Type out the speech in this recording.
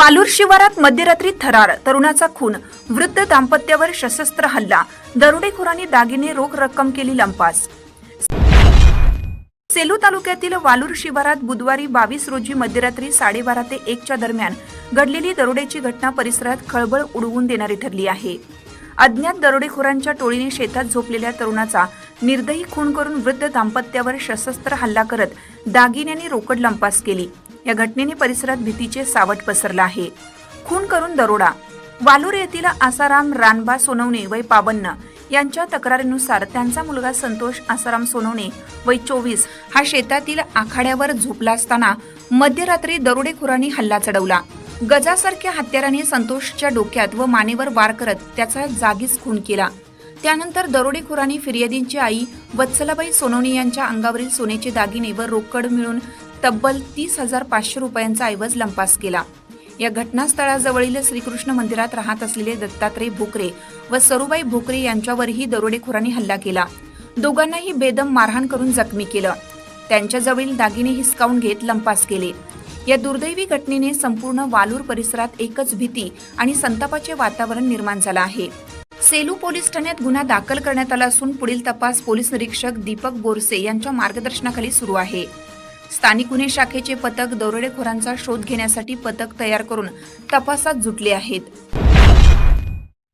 वालूर शिवारात मध्यरात्री थरार. तरुणाचा खून. वृद्ध दाम्पत्यावर सशस्त्र हल्ला. दरोडेखोरांनी दागिने रोख रक्कम केली लंपास. सेलू तालुक्यातील वालूर शिवारात बुधवारी बावीस रोजी मध्यरात्री साडेबारा ते एकच्या दरम्यान घडलेली दरोड्याची घटना परिसरात खळबळ उडवून देणारी ठरली आहे. अज्ञात दरोडेखोरांच्या टोळीने शेतात झोपलेल्या तरुणाचा निर्दयी खून करून वृद्ध दाम्पत्यावर सशस्त्र हल्ला करत दागिन्यांनी रोकड लंपास केली. या घटनेने परिसरात भीतीचे सावट पसरलं आहे. खून करून दरोडा. वालूर येथील आसाराम रानबा सोनवणे वय पावन्न यांच्या तक्रारीनुसार त्यांचा मुलगा संतोष आसाराम सोनवणे वय चोवीस हा शेतातील आखाड्यावर झोपला असताना मध्यरात्री दरोडेखोरांनी हल्ला चढवला. गजासारख्या हत्याराने संतोषच्या डोक्यात व मानेवर वार करत त्याचा जागीच खून केला. त्यानंतर दरोडेखोरांनी फिर्यादींची आई वत्सलाबाई सोनवणे यांच्या अंगावरील सोन्याचे दागिने व रोकड मिळून तब्बल तीस हजार पाचशे रुपयांचा ऐवज लंपास केला. या घटनास्थळाजवळील श्रीकृष्ण मंदिरात राहत असलेले दत्तात्रय भोकरे व सरुबाई भोकरे यांच्यावरही दरोडेखोरांनी हल्ला केला. दोघांनाही बेदम मारहाण करून जखमी केलं. त्यांच्याजवळील दागिने हिसकावून घेत लंपास केले. या दुर्दैवी घटनेने संपूर्ण वालूर परिसरात एकच भीती आणि संतापाचे वातावरण निर्माण झालं आहे. सेलू पोलीस ठाण्यात गुन्हा दाखल करण्यात आला असून पुढील तपास पोलीस निरीक्षक दीपक बोरसे यांच्या मार्गदर्शनाखाली सुरू आहे. स्थानिक गुन्हे शाखेचे पथक दरोडेखोरांचा शोध घेण्यासाठी पथक तयार करून तपासात जुटले आहेत.